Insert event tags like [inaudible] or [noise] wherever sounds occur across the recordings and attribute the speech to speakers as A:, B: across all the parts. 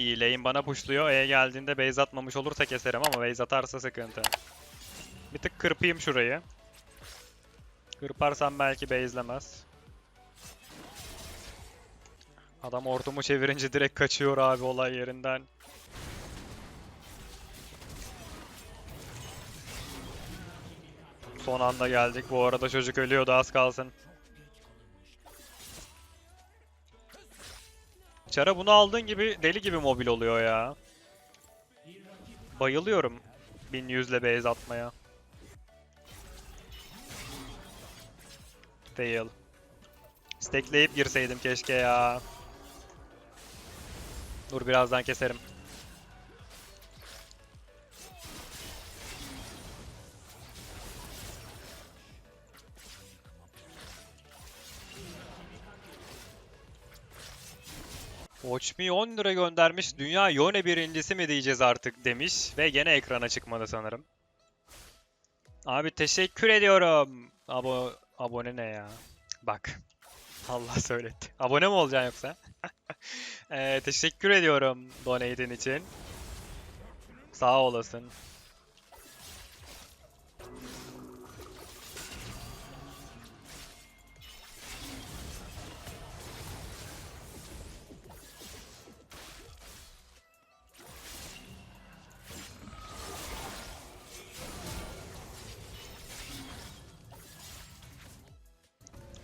A: İyi lane bana pushluyor. E'ye geldiğinde base atmamış olursa keserim ama base atarsa sıkıntı. Bir tık kırpayım şurayı. Kırparsam belki base'lemez. Adam ortumu çevirince direkt kaçıyor abi olay yerinden. Son anda geldik. Bu arada çocuk ölüyordu az kalsın. Çara bunu aldığın gibi deli gibi mobil oluyor ya. Bayılıyorum 1100 ile base atmaya. Fail. Stackleyip girseydim keşke ya. Dur birazdan keserim. Watch Me 10 lira göndermiş. Dünya Yone birincisi mi diyeceğiz artık demiş. Ve gene ekrana çıkmadı sanırım. Abi teşekkür ediyorum. Abo abone ne ya? Bak. [laughs] Allah söyletti. Abone mi olacaksın yoksa? [laughs] Ee, teşekkür ediyorum donate'in için. Sağ olasın.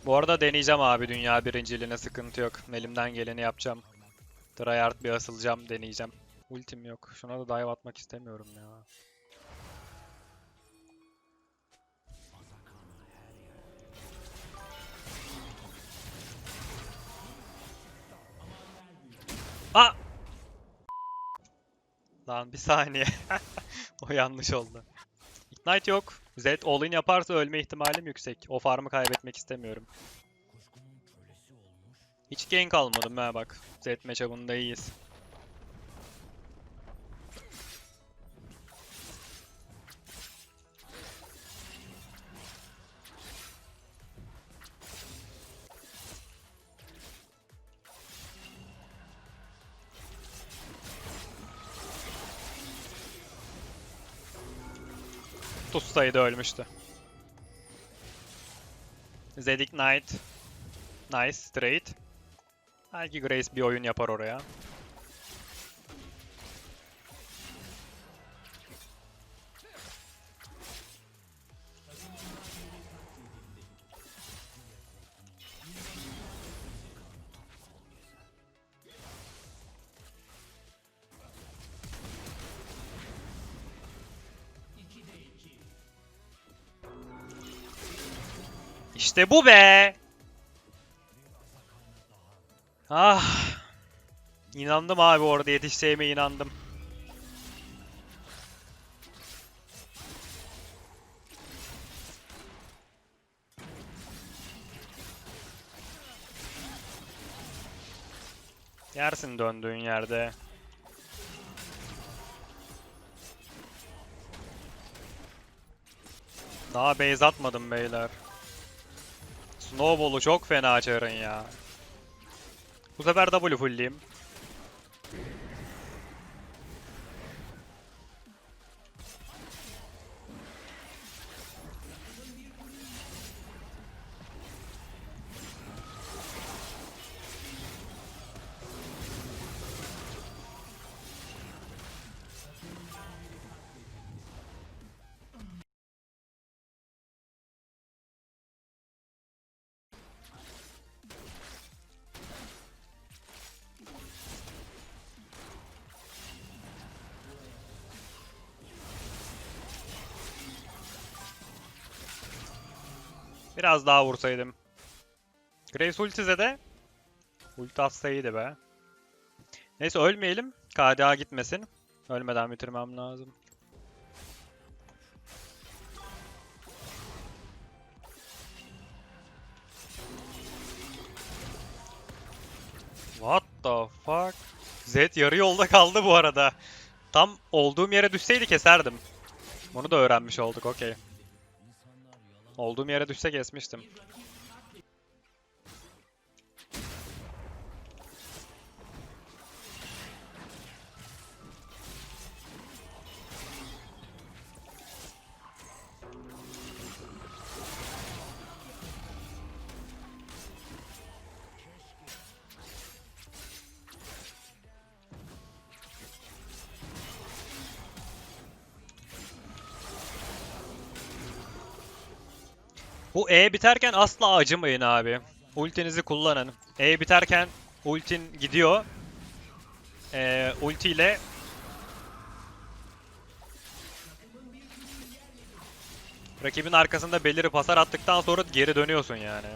A: Bu arada deneyeceğim abi dünya birinciliğine sıkıntı yok. Elimden geleni yapacağım. Tryhard bir asılacağım deneyeceğim. Ultim yok. Şuna da dive atmak istemiyorum ya. Aa! Lan bir saniye. [laughs] o yanlış oldu. Ignite yok. Zed all-in yaparsa ölme ihtimalim yüksek. O farmı kaybetmek istemiyorum. Hiç gank almadım ha bak. Zed matchup'ında iyiyiz. Tutsaydı ölmüştü. Zed Ignite. Nice, straight. Belki Grace bir oyun yapar oraya. İşte bu be! Ah. İnandım abi orada yetişeceğime inandım. Yersin döndüğün yerde. Daha base atmadım beyler. Snowball'u çok fena açarın ya. Bu sefer W fullleyeyim. Biraz daha vursaydım. Graves ultize de. Ulti atsa iyiydi be. Neyse ölmeyelim. KDA gitmesin. Ölmeden bitirmem lazım. What the fuck? Zed yarı yolda kaldı bu arada. Tam olduğum yere düşseydi keserdim. Bunu da öğrenmiş olduk okey. Olduğum yere düşse kesmiştim. Bu E biterken asla acımayın abi. Ultinizi kullanın. E biterken ultin gidiyor. Ee, ultiyle rakibin arkasında belirip hasar attıktan sonra geri dönüyorsun yani.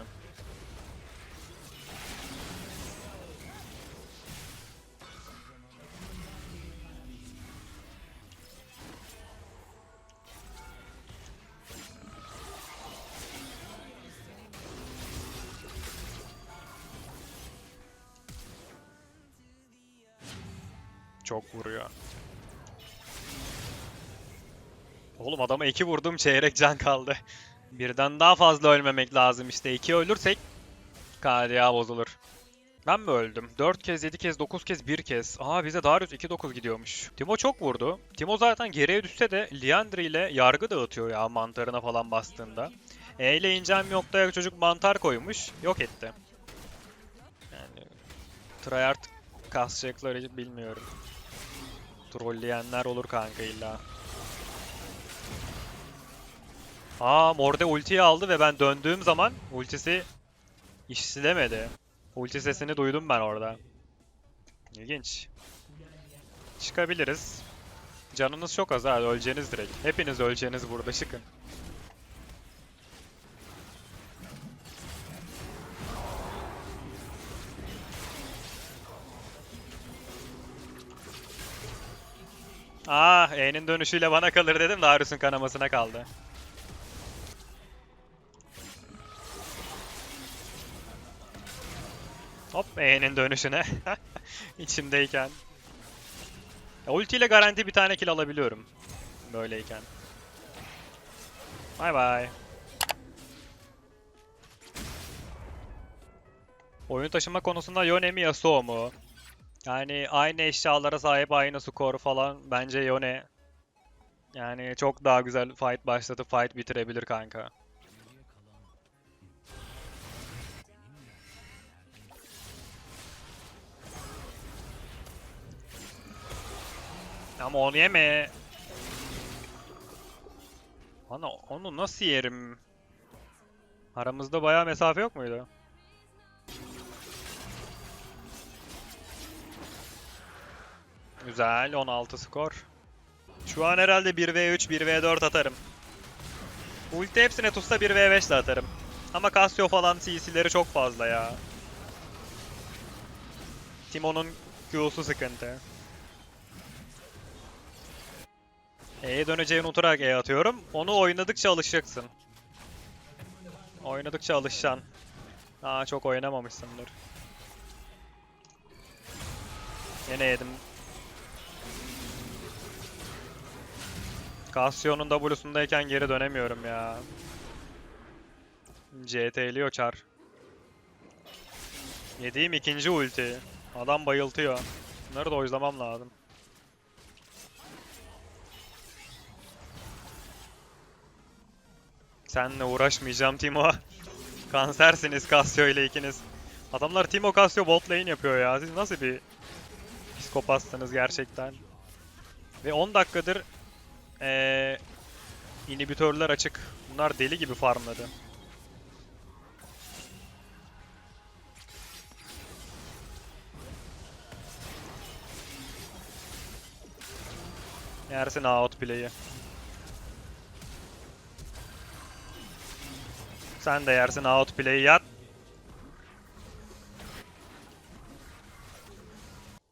A: Çok vuruyor. Oğlum adama iki vurdum çeyrek can kaldı. Birden daha fazla ölmemek lazım işte. iki ölürsek KDA bozulur. Ben mi öldüm? 4 kez, 7 kez, 9 kez, 1 kez. Aa bize Darius 2-9 gidiyormuş. Timo çok vurdu. Timo zaten geriye düşse de Liandry ile yargı dağıtıyor ya mantarına falan bastığında. E ile incem yok da çocuk mantar koymuş. Yok etti. Yani tryhard kasacakları bilmiyorum. Trolleyenler olur kanka illa. Aa Morde ultiyi aldı ve ben döndüğüm zaman ultisi işlemedi. Ulti sesini duydum ben orada. İlginç. Çıkabiliriz. Canınız çok az ha öleceğiniz direkt. Hepiniz öleceğiniz burada çıkın. Ah, E'nin dönüşüyle bana kalır dedim. Darius'un kanamasına kaldı. Hop E'nin dönüşüne. [laughs] İçimdeyken. Ya, ultiyle garanti bir tane kill alabiliyorum. Böyleyken. Bay bay. Oyun taşıma konusunda Yone mi Yasuo mu? Yani aynı eşyalara sahip aynı skor falan bence Yone yani çok daha güzel fight başlatıp fight bitirebilir kanka. Ama onu yeme. Ana onu nasıl yerim? Aramızda bayağı mesafe yok muydu? Güzel 16 skor. Şu an herhalde 1v3, 1v4 atarım. Ulti hepsine tutsa 1v5 de atarım. Ama Casio falan CC'leri çok fazla ya. Timon'un Q'su sıkıntı. E'ye döneceğini unutarak E atıyorum. Onu oynadıkça alışacaksın. Oynadıkça alışacaksın. Aa çok oynamamışsındır. Yine yedim. Casio'nun W'sundayken geri dönemiyorum ya. CT'liyor çar. Yediğim ikinci ulti. Adam bayıltıyor. Bunları da oyzlamam lazım. Seninle uğraşmayacağım Timo. [laughs] Kansersiniz Casio ile ikiniz. Adamlar Timo Casio bot lane yapıyor ya. Siz nasıl bir psikopatsınız gerçekten. Ve 10 dakikadır ee, inhibitörler açık. Bunlar deli gibi farmladı. Yersin outplay'i. Sen de yersin outplay'i yat.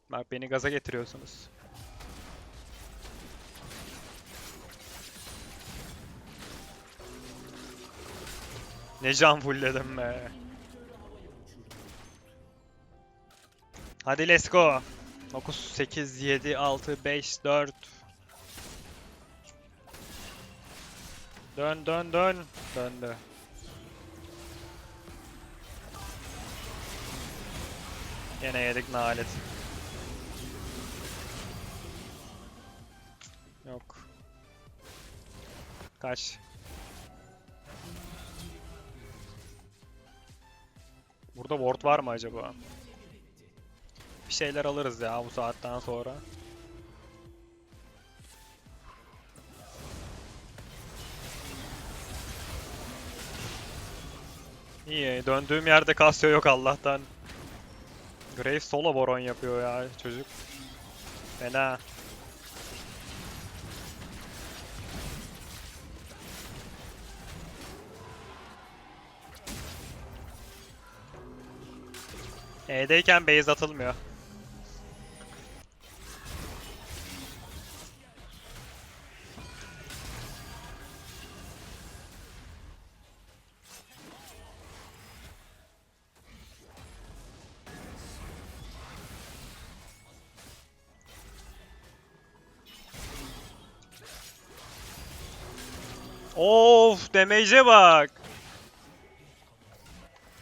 A: Bak beni gaza getiriyorsunuz. Ne can fullledim be. Hadi let's go. 9, 8, 7, 6, 5, 4. Dön dön dön. Döndü. Yine yedik nalet. Yok. Kaç. Burada ward var mı acaba? Bir şeyler alırız ya bu saatten sonra. İyi döndüğüm yerde Casio yok Allah'tan. Graves solo baron yapıyor ya çocuk. Fena. E'deyken base atılmıyor. Of damage'e bak.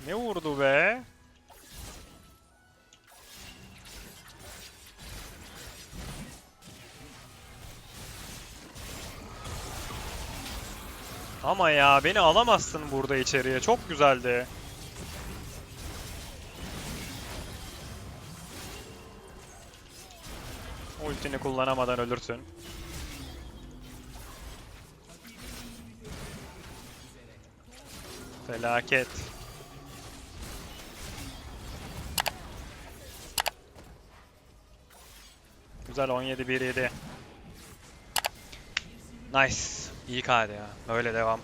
A: Ne vurdu be? Ama ya beni alamazsın burada içeriye. Çok güzeldi. Ultini kullanamadan ölürsün. Felaket. Güzel 17-1-7. Nice. İyi KD ya. Böyle devam.